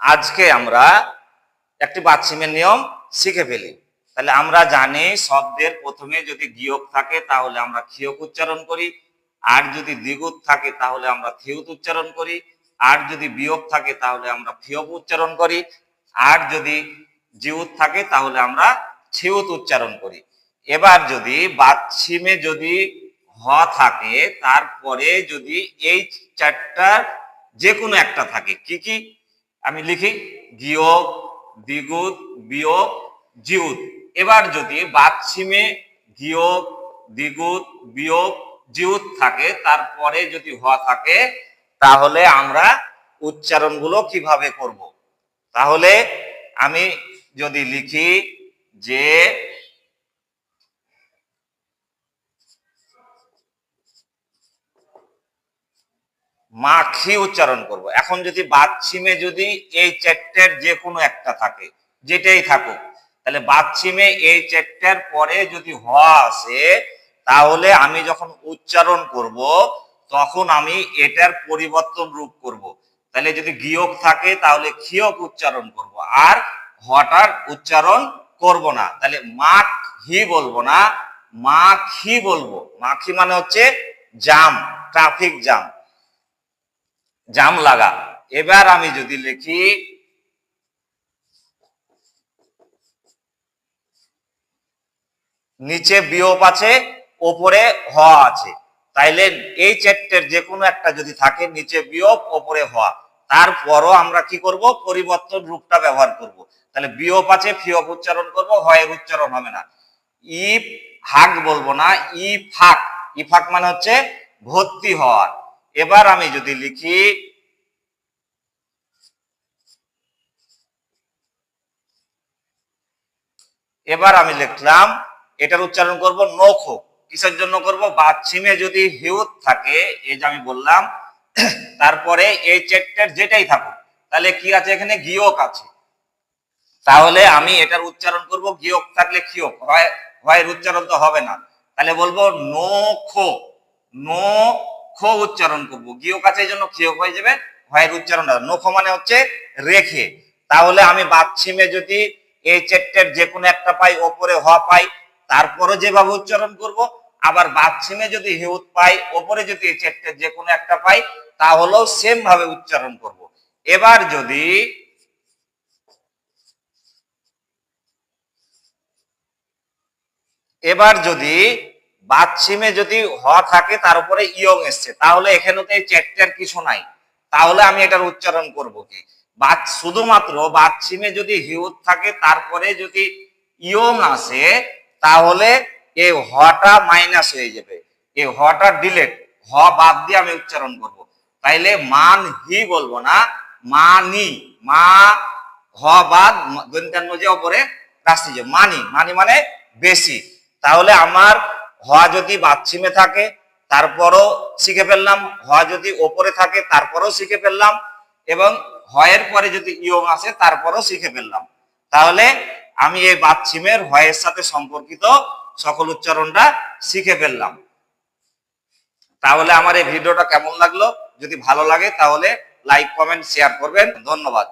আজকে আমরা একটি বাচ্চিমের নিয়ম শিখে ফেলি। তাহলে আমরা জানি শব্দের প্রথমে যদি গিয়োগ থাকে তাহলে আমরা ক্ষিয়ক উচ্চারণ করি, আর যদি দ্বিগুত থাকে তাহলে আমরা থিউত উচ্চারণ করি, আর যদি বিয়োগ থাকে তাহলে আমরা ফিয়ক উচ্চারণ করি, আর যদি জিউত থাকে তাহলে আমরা ছিউত উচ্চারণ করি। এবার যদি বাচ্চিমে যদি হ থাকে, তারপরে যদি এই চারটার যে কোনো একটা থাকে, কি কি? আমি লিখি গিয়োগ দ্বিগুত বিয়োগ জিউত এবার যদি বাচ্চিমে গিয়োগ দ্বিগুত বিয়োগ জিউত থাকে, তারপরে যদি হওয়া থাকে, তাহলে আমরা উচ্চারণগুলো কীভাবে করব? তাহলে আমি যদি লিখি যে মাখি উচ্চারণ করব। এখন যদি বাচ্চিমে যদি এই চারটের যে কোনো একটা থাকে, যেটাই থাকুক, তাহলে বাচ্চিমে এই চারটের পরে যদি হ আসে, তাহলে আমি যখন উচ্চারণ করব, তখন আমি এটার পরিবর্তন রূপ করব। তাহলে যদি গিয়ক থাকে, তাহলে ক্ষিয়ক উচ্চারণ করব। আর হটার উচ্চারণ করব না। তাহলে মাখ বলব না, মাখি বলব। মাখি মানে হচ্ছে জাম ট্রাফিক জাম জাম লাগা। এবার আমি যদি লিখি, নিচে বিয়োগ আছে, ওপরে হ আছে। তাইলে এই চারটের যে কোনো একটা যদি থাকে, নিচে বিয়োগ ওপরে হওয়া তারপরও আমরা কি করব? পরিবর্তন রূপটা ব্যবহার করব। তাহলে বিয়োগ আছে ফিয়ক উচ্চারণ করব হয়ের উচ্চারণ হবে না। ই হাক বলব না ই ফাক ই ফাক মানে হচ্ছে ভর্তি হওয়া এবার আমি যদি লিখি, এবার আমি লিখলাম, এটার উচ্চারণ করব নখ। কিসের জন্য করব? বাচ্চিমে যদি হিউত থাকে, এই যে আমি বললাম, তারপরে এই চেকটের যেটাই থাকুক, তাহলে কি আছে এখানে? গিয়ক আছে। তাহলে আমি এটার উচ্চারণ করব, গিয়ক থাকলে ক্ষিয়ক। হয় হয়ের উচ্চারণ তো হবে না। তাহলে বলব নো খো নো খো উচ্চারণ করব। গিয়ক আছে এই জন্য ক্ষিয়ক হয়ে যাবে হয়ের উচ্চারণ নখো মানে হচ্ছে রেখে। তাহলে আমি বাচ্চিমে যদি এই চেট্টের যে কোনো একটা পাই, ওপরে হ পাই তারপরে যেভাবে উচ্চারণ করব। আবার বাচ্চিমে যদি হিউত পাই, ওপরে যদি এই চেট্টের যে কোনো একটা পাই, তাহলেও সেম ভাবে উচ্চারণ করব। এবার যদি এবার যদি বাচ্চিমে যদি হ থাকে, তার উপরে ইয়ং এসছে। তাহলে এখানে তো এই চেট্টের কিছু নাই। তাহলে আমি এটার উচ্চারণ করব কি? বাদ শুধুমাত্র বাচ্চিমে যদি হিউত থাকে, তারপরে যদি ইয়ং আসে, তাহলে এই হটা মাইনাস হয়ে যাবে। এই হটা ডিলেট, হ বাদ দিয়ে আমি উচ্চারণ করব। তাইলে মান হি বলব না, মানি, মা, হ বাদ দন্তান্ন যে ওপরে যে, মানি। মানি মানে বেশি। তাহলে আমার হ যদি বাচ্চিমে থাকে, তারপরও শিখে ফেললাম। হ যদি ওপরে থাকে, তারপরও শিখে ফেললাম। এবং হয়ের পরে যদি ইয়ং আসে তারপরও শিখে ফেললাম। তাহলে আমি এই বাচ্চিমের হয়ের সাথে সম্পর্কিত সকল উচ্চারণটা শিখে ফেললাম। তাহলে আমার এই ভিডিওটা কেমন লাগল? যদি ভালো লাগে, তাহলে লাইক কমেন্ট শেয়ার করবেন। ধন্যবাদ।